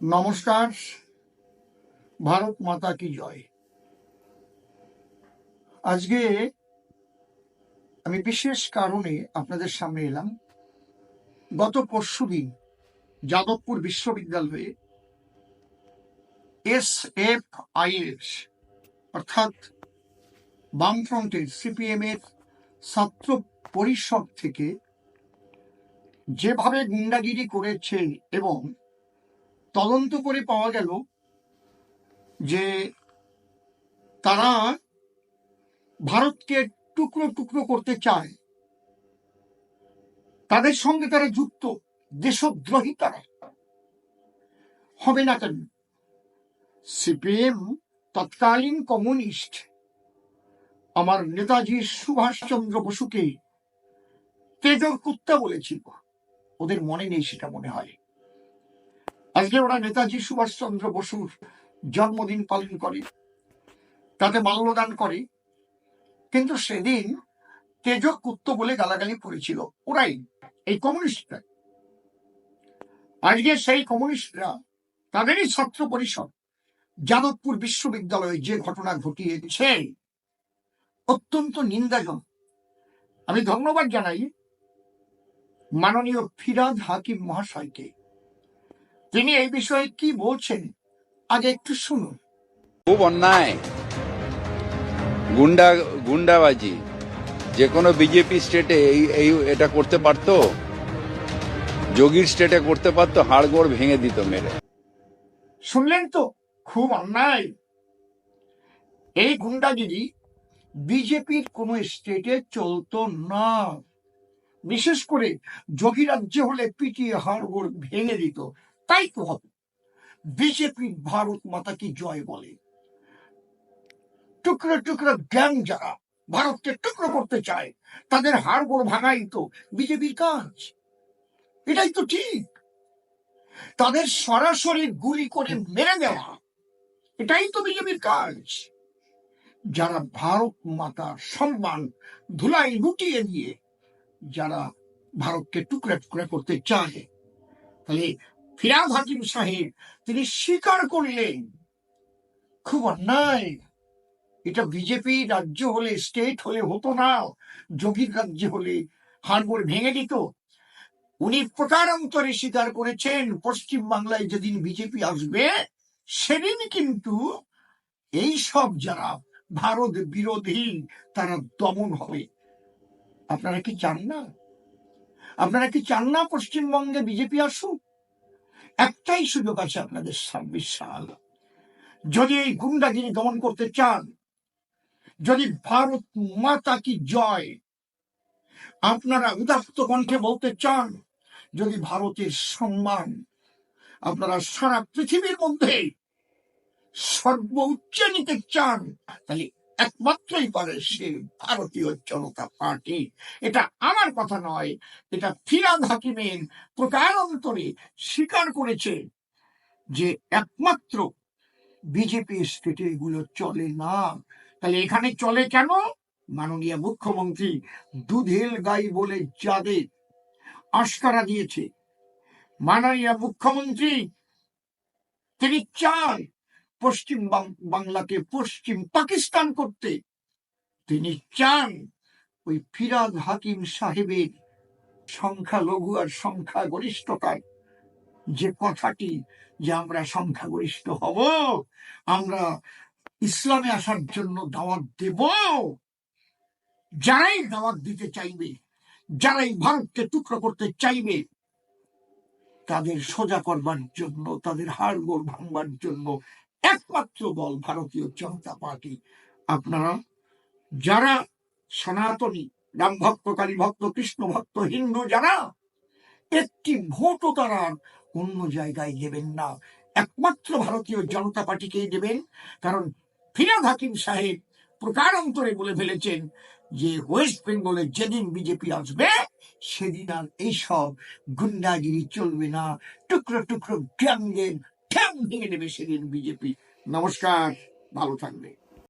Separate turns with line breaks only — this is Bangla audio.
নমস্কার, ভারত মাতা কি জয়। আজকে আমি বিশেষ কারণে আপনাদের সামনে এলাম। গত পরশুদিন যাদবপুর বিশ্ববিদ্যালয়ে এস এফ আই এস অর্থাৎ বামফ্রন্টের সিপিএম এর ছাত্র পরিষদ থেকে যেভাবে গুন্ডাগিরি করেছে এবং তদন্ত করে পাওয়া গেল যে তারা ভারতকে টুকরো টুকরো করতে চায়। তাদের সঙ্গে তারা যুক্ত, দেশদ্রোহী তারা। হবে না কেন? সিপিএম তৎকালীন কমিউনিস্ট, আমার নেতাজি সুভাষচন্দ্র বসুকে তেজর কুত্তা বলেছিল। ওদের মনে নেই সেটা মনে হয়। আজকে ওরা নেতাজি সুভাষচন্দ্র বসুর জন্মদিন পালন করে। তাতে মাল্যদান করে। কিন্তু সেদিন তেজ কুত্ত বলে গালাগালি করেছিল। ওরাই, এই কমিউনিস্টরা। আজকে সেই কমিউনিস্টরা তাদেরই ছাত্র পরিষদ, যাদবপুর বিশ্ববিদ্যালয়ে যে ঘটনা ঘটিয়েছে, অত্যন্ত নিন্দাজনক। আমি ধন্যবাদ জানাই মাননীয় ফিরাদ হাকিম মহাশয়কে। তিনি এই বিষয়ে কি বলছেন? আগে একটু শুনুন।
খুব অন্যায়। গুন্ডা গুন্ডাবাজি। যে কোনো বিজেপি স্টেটে এই এই এটা করতে পারতো? যোগীর স্টেটে করতে পারতো হাড়গোড় ভেঙে দিত মেরে।
শুনলেন তো? খুব অন্যায়। এই গুন্ডাগিরি বিজেপির কোন স্টেটে চলতো না। বিশেষ করে যোগী রাজ্যে হলে পিটিয়ে হাড়গোড় ভেঙে দিত। তাই তো হবে। বিজেপির ভারত মাতা কি জয় বলে। টুকরো টুকরো গ্যাং যারা ভারতকে টুকরো করতে চায়, তাদের হাড়গোড় ভাঙাই তো বিজেপির কাজ। এটাই তো ঠিক। তাদের সরাসরি গুলি করে মেরে দেওয়া, এটাই তো বিজেপির কাজ। যারা ভারত মাতার সম্মান ধুলাই লুটিয়ে দিয়ে যারা ভারতকে টুকরা টুকরা করতে চায়, তাহলে ফিরাদ হাকিম সাহেব, তিনি স্বীকার করলেন। খুব অন্যায়। এটা বিজেপি রাজ্য হলে, স্টেট হলে হতো না, যোগীর রাজ্য হলে হাড়গোড় ভেঙে দিত। উনি প্রকারান্তরে স্বীকার করেছেন পশ্চিম বাংলায় যেদিন বিজেপি আসবে, সেদিন কিন্তু এই সব যারা ভারত বিরোধী, তারা দমন হবে। আপনারা কি চান না? আপনারা কি চান না পশ্চিমবঙ্গে বিজেপি আসুক? একটাই সুযোগ আছে আপনাদের ছাব্বিশ সাল যদি এই গুন্ডাগিরি দমন করতে চান, যদি ভারত মাতা কি জয়, আপনারা উদাত্ত কণ্ঠে বলতে চান, যদি ভারতের সম্মান আপনারা সারা পৃথিবীর মধ্যে সর্বোচ্চ নিতে চান, তাহলে একমাত্রই পারে সে ভারতীয় জনতা পার্টি। এটা আমার কথা নয়, এটা ফিরাদ হাকিমের প্রকারান্তরে স্বীকার করেছে যে একমাত্র বিজেপি স্টেটে এগুলো চলে না। তাহলে এখানে চলে কেন? মাননীয় মুখ্যমন্ত্রী দুধেল গাই বলে যাদের আস্কারা দিয়েছে। মাননীয় মুখ্যমন্ত্রী তিনি চান পশ্চিম বাংলাকে পশ্চিম পাকিস্তান করতে তিনি চান ওই ফিরাদ হাকিম সাহেবের সংখ্যালঘু আর সংখ্যা গরিষ্ঠতার যে কথাটি যে আমরা সংখ্যাগরিষ্ঠ হব, আমরা ইসলামে আসার জন্য দাওয়াত দেব। যারাই দাওয়াত দিতে চাইবে, যারাই ভারতকে টুকরো করতে চাইবে, তাদের সোজা করবার জন্য, তাদের হাড়গোড় ভাঙবার জন্য একমাত্র দল ভারতীয় জনতা পার্টি। আপনারা যারা সনাতনী, রাম ভক্ত, কালী ভক্ত, কৃষ্ণ ভক্ত, হিন্দু যারা, একটি ভোটও তারা অন্য জায়গায় দেবেন না। একমাত্র ভারতীয় জনতা পার্টিকেই দেবেন, কারণ ফিরাদ হাকিম সাহেব প্রকারান্তরে বলে ফেলেছেন যে, ওয়েস্ট বেঙ্গলে যেদিন বিজেপি আসবে, সেদিন আর এইসব গুন্ডাগিরি চলবে না। টুকরো টুকরো গ্যাং ঠ্যাং ভেঙে নেবে সেদিন বিজেপি। নমস্কার ভালো থাকবে।